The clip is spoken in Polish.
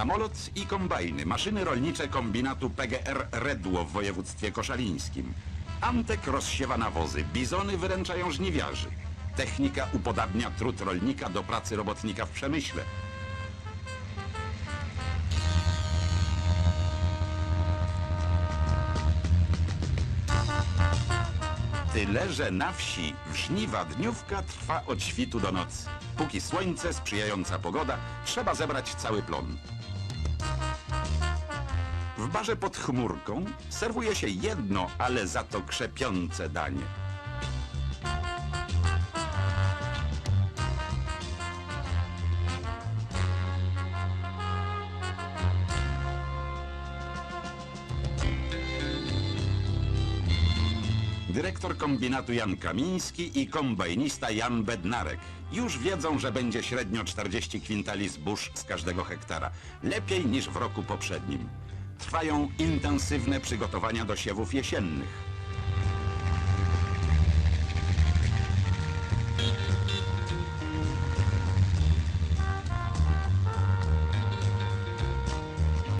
Samolot i kombajny, maszyny rolnicze kombinatu PGR Redło w województwie koszalińskim. Antek rozsiewa nawozy, bizony wyręczają żniwiarzy. Technika upodabnia trud rolnika do pracy robotnika w przemyśle. Tyle, że na wsi w żniwa dniówka trwa od świtu do nocy. Póki słońce, sprzyjająca pogoda, trzeba zebrać cały plon. W barze pod chmurką serwuje się jedno, ale za to krzepiące danie. Dyrektor kombinatu Jan Kamiński i kombajnista Jan Bednarek już wiedzą, że będzie średnio 40 kwintali zbóż z każdego hektara. Lepiej niż w roku poprzednim. Trwają intensywne przygotowania do siewów jesiennych.